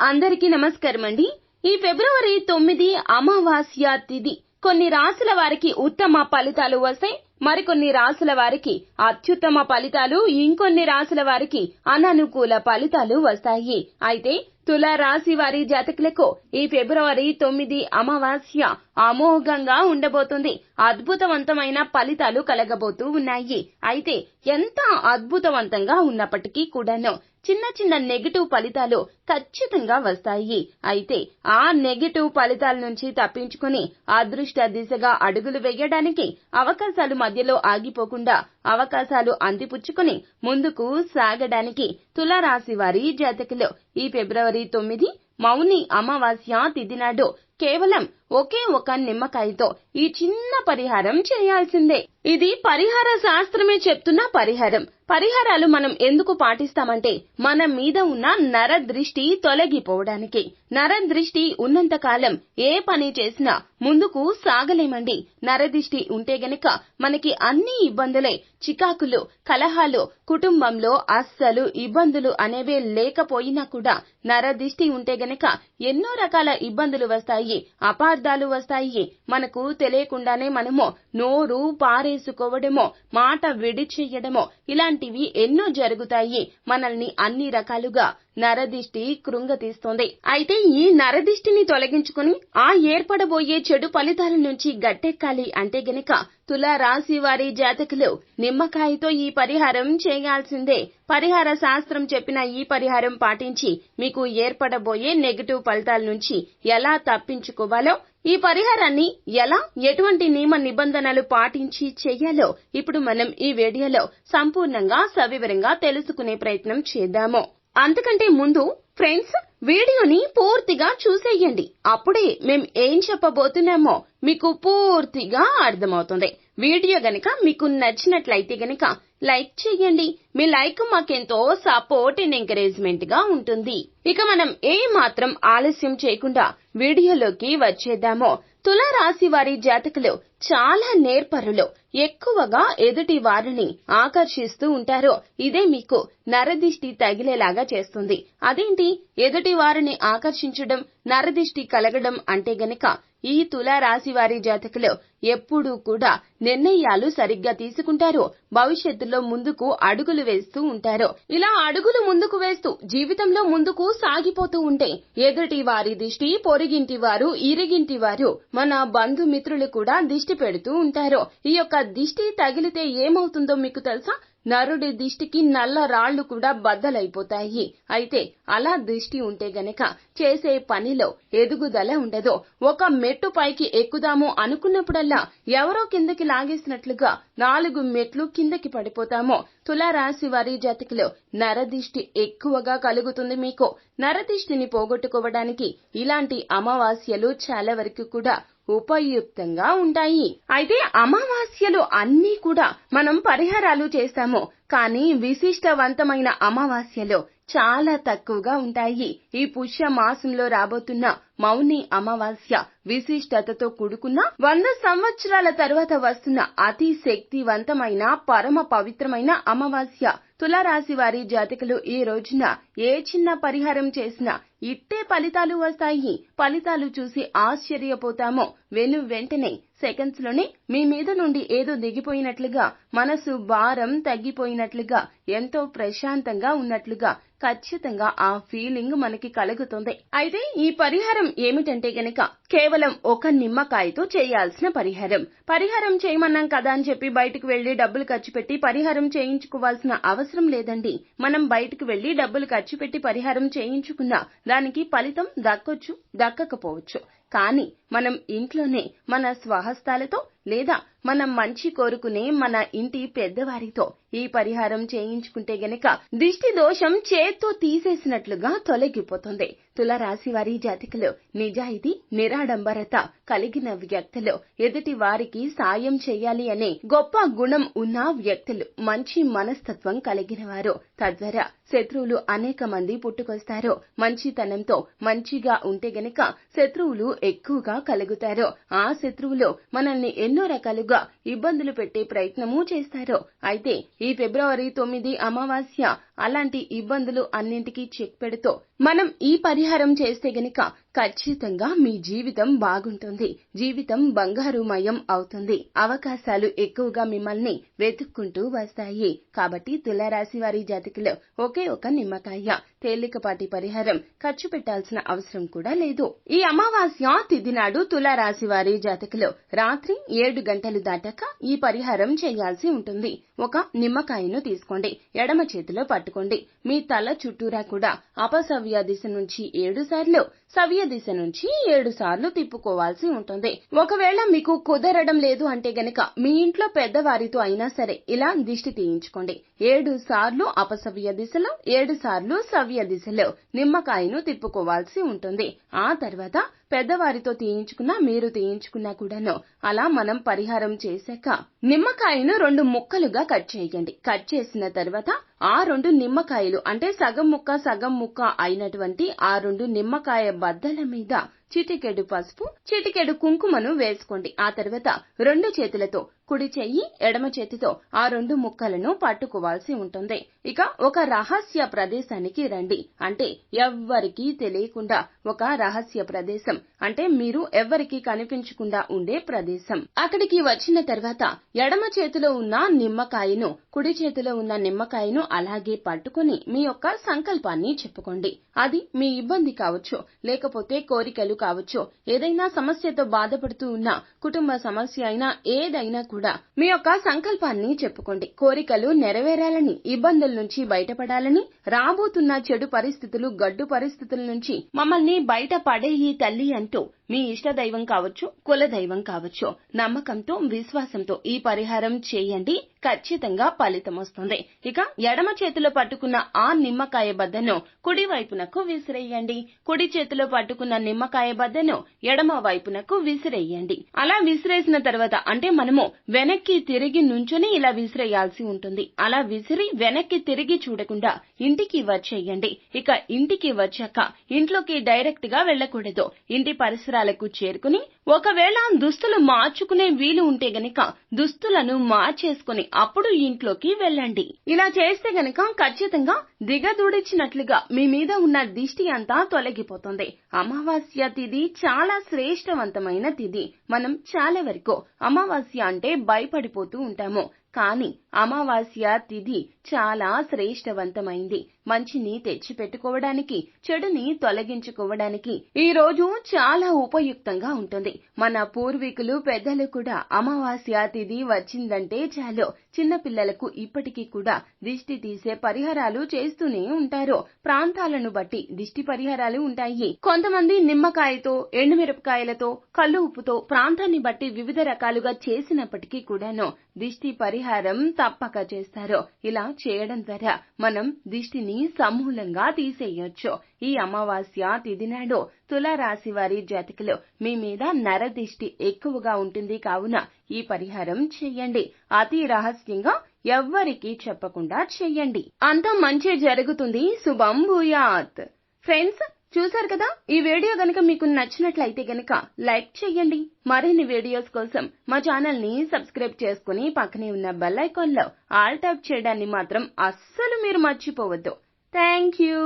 అందరికీ నమస్కారం అండి ఈ ఫిబ్రవరి తొమ్మిది అమావాస్య తిథి కొన్ని రాసుల వారికి ఉత్తమ ఫలితాలు వస్తాయి. మరికొన్ని రాసుల వారికి అత్యుత్తమ ఫలితాలు ఇంకొన్ని రాసుల వారికి అననుకూల ఫలితాలు వస్తాయి. అయితే తుల రాశి వారి జాతకులకు ఈ ఫిబ్రవరి తొమ్మిది అమావాస్య అమోఘంగా ఉండబోతుంది. అద్భుతవంతమైన ఫలితాలు కలగబోతూ ఉన్నాయి. అయితే ఎంత అద్భుతవంతంగా ఉన్నప్పటికీ కూడాను చిన్న చిన్న నెగిటివ్ ఫలితాలు ఖచ్చితంగా వస్తాయి. అయితే ఆ నెగిటివ్ ఫలితాల నుంచి తప్పించుకుని అదృష్ట దిశగా అడుగులు వేయడానికి అవకాశాలు మధ్యలో ఆగిపోకుండా అవకాశాలు అందిపుచ్చుకుని ముందుకు సాగడానికి తులారాశి వారి జాతకులు. ఈ ఫిబ్రవరి తొమ్మిది మౌని అమావాస్య తిథి నాడు కేవలం ఒకే ఒక నిమ్మకాయతో ఈ చిన్న పరిహారం చేయాల్సిందే. ఇది పరిహార శాస్త్రమే చెప్తున్న పరిహారం. పరిహారాలు మనం ఎందుకు పాటిస్తామంటే మన మీద ఉన్న నర దృష్టి తొలగిపోవడానికి. నర దృష్టి ఉన్నంత కాలం ఏ పని చేసినా ముందుకు సాగలేమండి. నరదిష్టి ఉంటే గనక మనకి అన్ని ఇబ్బందులే చికాకులు కలహాలు కుటుంబంలో అస్సలు ఇబ్బందులు అనేవే లేకపోయినా కూడా నరదిష్టి ఉంటే గనక ఎన్నో రకాల ఇబ్బందులు వస్తాయి అపార్థాలు వస్తాయి. మనకు తెలియకుండానే మనము నోరు పారేసుకోవడమో మాట విడిచేయడమో ఇలాంటివి ఎన్నో జరుగుతాయి. మనల్ని అన్ని రకాలుగా నరదిష్టి కృంగతీస్తోంది. అయితే ఈ నరదిష్టిని తొలగించుకుని ఆ ఏర్పడబోయే చెడు ఫలితాల నుంచి గట్టెక్కాలి అంటే గనక తులా రాశి వారి జాతకులు నిమ్మకాయతో ఈ పరిహారం చేయాల్సిందే. పరిహార శాస్త్రం చెప్పిన ఈ పరిహారం పాటించి మీకు ఏర్పడబోయే నెగటివ్ ఫలితాల నుంచి ఎలా తప్పించుకోవాలో ఈ పరిహారాన్ని ఎలా ఎటువంటి నియమ నిబంధనలు పాటించి చేయాలో ఇప్పుడు మనం ఈ వీడియోలో సంపూర్ణంగా సవివరంగా తెలుసుకునే ప్రయత్నం చేద్దాము. అంతకంటే ముందు ఫ్రెండ్స్ వీడియోని పూర్తిగా చూసేయండి. అప్పుడే మేం ఏం చెప్పబోతున్నామో మీకు పూర్తిగా అర్థమవుతుంది. వీడియో గనక మీకు నచ్చినట్లయితే గనక లైక్ చేయండి. మీ లైక్ మాకెంతో సపోర్ట్ అండ్ ఎంకరేజ్మెంట్గా ఉంటుంది. ఇక మనం ఏ మాత్రం ఆలస్యం చేయకుండా వీడియోలోకి వచ్చేద్దామో. తులారాశి వారి జాతకులు చాలా నేర్పరులు. ఎక్కువగా ఎదుటి వారిని ఆకర్షిస్తూ ఉంటారు. ఇదే మీకు నరదిష్టి తగిలేలాగా చేస్తుంది. అదేంటి? ఎదుటి వారిని ఆకర్షించడం నరదిష్టి కలగడం అంటే గనక ఈ తులారాశి వారి జాతకులు ఎప్పుడూ కూడా నిర్ణయాలు సరిగ్గా తీసుకుంటారు. భవిష్యత్తులో ముందుకు అడుగులు వేస్తూ ఉంటారు. ఇలా అడుగులు ముందుకు వేస్తూ జీవితంలో ముందుకు సాగిపోతూ ఉంటే ఎదుటి వారి దిష్టి పొరిగింటి వారు ఇరిగింటి వారు మన బంధుమిత్రులు కూడా దిష్టి పెడుతూ ఉంటారు. ఈ యొక్క దిష్టి తగిలితే ఏమవుతుందో మీకు తెలుసా? నరుడి దిష్టికి నల్ల రాళ్ళు కూడా బద్దలైపోతాయి. అయితే అలా దిష్టి ఉంటే గనక చేసే పనిలో ఎదుగుదల ఉండదు. ఒక మెట్టు పైకి ఎక్కుదాము అనుకున్నప్పుడల్లా ఎవరో కిందకి లాగేసినట్లుగా నాలుగు మెట్లు కిందకి పడిపోతాము. తులారాశి వారి జాతకులు నరదిష్టి ఎక్కువగా కలుగుతుంది మీకు. నరదిష్టిని పోగొట్టుకోవడానికి ఇలాంటి అమావాస్యలు చాలా వరకు కూడా ఉపయుక్తంగా ఉంటాయి. అయితే అమావాస్యలు అన్నీ కూడా మనం పరిహారాలు చేస్తాము. కానీ విశిష్టవంతమైన అమావాస్యలు చాలా తక్కువగా ఉంటాయి. ఈ పుష్య మాసంలో రాబోతున్న మౌని అమావాస్య విశిష్టతతో కూడుకున్న వంద సంవత్సరాల తరువాత వస్తున్న అతి శక్తివంతమైన పరమ పవిత్రమైన అమావాస్య. తులారాశి వారి జాతకులు ఈ రోజున ఏ చిన్న పరిహారం చేసినా ఇట్టే ఫలితాలు వస్తాయి. ఫలితాలు చూసి ఆశ్చర్యపోతామో. వెను వెంటనే సెకండ్స్లోనే మీ మీద నుండి ఏదో దిగిపోయినట్లుగా మనసు భారం తగ్గిపోయినట్లుగా ఎంతో ప్రశాంతంగా ఉన్నట్లుగా ఖచ్చితంగా ఆ ఫీలింగ్ మనకి కలుగుతుంది. అయితే ఈ పరిహారం ఏమిటంటే గనక కేవలం ఒక నిమ్మకాయతో చేయాల్సిన పరిహారం. పరిహారం చేయమన్నాం కదా అని చెప్పి బయటకు వెళ్ళి డబ్బులు ఖర్చు పెట్టి పరిహారం చేయించుకోవాల్సిన అవసరం లేదండి. మనం బయటకు వెళ్ళి డబ్బులు ఖర్చు పెట్టి పరిహారం చేయించుకున్నా దానికి ఫలితం దక్కొచ్చు దక్కకపోవచ్చు. కానీ మనం ఇంట్లోనే మన స్వహస్తాలతో లేదా మనం మంచి కోరుకునే మన ఇంటి పెద్దవారితో ఈ పరిహారం చేయించుకుంటే గనక దిష్టి దోషం చేత్తో తీసేసినట్లుగా తొలగిపోతుంది. తులరాశి వారి జాతికలో నిజాయితీ నిరాడంబరత కలిగిన వ్యక్తులు. ఎదుటి వారికి సాయం చేయాలి అనే గొప్ప గుణం ఉన్న వ్యక్తులు. మంచి మనస్తత్వం కలిగిన వారు. తద్వారా శత్రువులు అనేక మంది పుట్టుకొస్తారు. మంచితనంతో మంచిగా ఉంటే గనక శత్రువులు ఎక్కువగా కలుగుతారు. ఆ శత్రువులు మనల్ని ఎన్నో రకాలుగా ఇబ్బందులు పెట్టే ప్రయత్నమూ చేస్తారు. అయితే ఈ ఫిబ్రవరి తొమ్మిది అమావాస్య అలాంటి ఇబ్బందులు అన్నింటికీ చెక్ పెడుతూ మనం ఈ పరిహారం చేస్తే గనుక ఖచ్చితంగా మీ జీవితం బాగుంటుంది. జీవితం బంగారుమయం అవుతుంది. అవకాశాలు ఎక్కువగా మిమ్మల్ని వెతుక్కుంటూ వస్తాయి. కాబట్టి తులారాశి వారి జాతకులు ఒకే ఒక నిమ్మకాయ. తేలికపాటి పరిహారం. ఖర్చు పెట్టాల్సిన అవసరం కూడా లేదు. ఈ అమావాస్య తిథి నాడు తులారాశి వారి జాతకులు రాత్రి ఏడు గంటలు దాటాక ఈ పరిహారం చేయాల్సి ఉంటుంది. ఒక నిమ్మకాయను తీసుకోండి. ఎడమ చేతిలో పట్టుకోండి. మీ తల చుట్టూరా కూడా అపసవ్య దిశ నుంచి ఏడు సార్లు సవ్య దిశ నుంచి ఏడు సార్లు తిప్పుకోవాల్సి ఉంటుంది. ఒకవేళ మీకు కుదరడం లేదు అంటే గనక మీ ఇంట్లో పెద్దవారితో అయినా సరే ఇలా దిష్టి తీయించుకోండి. ఏడు సార్లు అపసవ్య దిశలో ఏడు సార్లు సవ్య దిశలో నిమ్మకాయను తిప్పుకోవాల్సి ఉంటుంది. ఆ తర్వాత పెద్దవారితో తీయించుకున్నా మీరు తీయించుకున్నా కూడాను. అలా మనం పరిహారం చేశాక నిమ్మకాయను రెండు ముక్కలుగా కట్ చేయండి. కట్ చేసిన తర్వాత ఆ రెండు నిమ్మకాయలు అంటే సగం ముక్క సగం ముక్క అయినటువంటి ఆ రెండు నిమ్మకాయ బద్దల మీద చిటికెడు పసుపు చిటికెడు కుంకుమను వేసుకోండి. ఆ తర్వాత రెండు చేతులతో కుడి చెయ్యి ఎడమ చేతితో ఆ రెండు ముక్కలను పట్టుకోవాల్సి ఉంటుంది. ఇక ఒక రహస్య ప్రదేశానికి రండి. అంటే ఎవ్వరికీ తెలియకుండా ఒక రహస్య ప్రదేశం. అంటే మీరు ఎవ్వరికీ కనిపించకుండా ఉండే ప్రదేశం. అక్కడికి వచ్చిన తర్వాత ఎడమ చేతిలో ఉన్న నిమ్మకాయను కుడి చేతిలో ఉన్న నిమ్మకాయను అలాగే పట్టుకుని మీ యొక్క సంకల్పాన్ని చెప్పుకోండి. అది మీ ఇబ్బంది కావచ్చు లేకపోతే కోరికలు కావచ్చు. ఏదైనా సమస్యతో బాధపడుతూ ఉన్న కుటుంబ సమస్య అయినా ఏదైనా కూడా. మీ యొక్క సంకల్పాన్ని చెప్పుకోండి. కోరికలు నెరవేరాలని ఇబ్బందుల నుంచి బయటపడాలని రాబోతున్న చెడు పరిస్థితులు గడ్డు పరిస్థితుల నుంచి మమ్మల్ని బయట పడేయి తల్లి అంటూ మీ ఇష్ట దైవం కావచ్చు కుల దైవం కావచ్చు నమ్మకంతో విశ్వాసంతో ఈ పరిహారం చేయండి. ఖచ్చితంగా ఫలితం వస్తుంది. ఇక ఎడమ చేతిలో పట్టుకున్న ఆ నిమ్మకాయ బద్దను కుడి వైపునకు విసిరేయండి. కుడి చేతిలో పట్టుకున్న నిమ్మకాయ బద్దను ఎడమ వైపునకు విసిరేయండి. అలా విసిరేసిన తర్వాత అంటే మనము వెనక్కి తిరిగి నుంచుని ఇలా విసిరేయాల్సి ఉంటుంది. అలా విసిరి వెనక్కి తిరిగి చూడకుండా ఇంటికి వచ్చేయండి. ఇక ఇంటికి వచ్చాక ఇంట్లోకి డైరెక్ట్గా వెళ్ళకూడదు. ఇంటి పరిసరాలకు చేరుకుని ఒకవేళ దుస్తులు మార్చుకునే వీలు ఉంటే గనక దుస్తులను మార్చేసుకుని అప్పుడు ఇంట్లోకి వెళ్ళండి. ఇలా చేస్తే గనక ఖచ్చితంగా దిగదూడిచ్చినట్లుగా మీ మీద ఉన్న దిష్టి అంతా తొలగిపోతుంది. అమావాస్య తిథి చాలా శ్రేష్టవంతమైన తిథి మనం చాలా వరకు అమావాస్య అంటే భయపడిపోతూ ఉంటాము. కానీ అమావాస్య తిథి చాలా శ్రేష్టవంతమైంది. మంచిని తెచ్చి పెట్టుకోవడానికి చెడుని తొలగించుకోవడానికి ఈ రోజు చాలా ఉపయుక్తంగా ఉంటుంది. మన పూర్వీకులు పెద్దలు కూడా అమావాస్య తిథి వచ్చిందంటే చాలు. చిన్న పిల్లలకు ఇప్పటికీ కూడా దిష్టి తీసే పరిహారాలు చేస్తూనే ఉంటారు. ప్రాంతాలను బట్టి దిష్టి పరిహారాలు ఉంటాయి. కొంతమంది నిమ్మకాయతో ఎండుమిరపకాయలతో కళ్ళు ఉప్పుతో ప్రాంతాన్ని బట్టి వివిధ రకాలుగా చేసినప్పటికీ కూడాను దిష్టి పరిహారం తప్పక చేస్తారు. ఇలా చేయడం ద్వారా మనం దిష్టిని సమూలంగా తీసేయొచ్చు. ఈ అమావాస్య తిథి నాడు తులారాశి వారి జాతకులు మీ మీద నరదిష్టి ఎక్కువగా ఉంటుంది. కావున ఈ పరిహారం చెయ్యండి అతి రహస్యంగా ఎవ్వరికీ చెప్పకుండా చెయ్యండి అంత మంచి జరుగుతుంది. శుభం భూయాత్. ఫ్రెండ్స్ చూశారు కదా? ఈ వీడియో గనక మీకు నచ్చినట్లయితే గనక లైక్ చేయండి మరిన్ని వీడియోస్ కోసం మా ఛానల్ని సబ్స్క్రైబ్ చేసుకుని పక్కనే ఉన్న బెల్ ఐకాన్లో ఆల్ ట్యాప్ చేయడాన్ని మాత్రం అస్సలు మీరు మర్చిపోవద్దు. Thank you.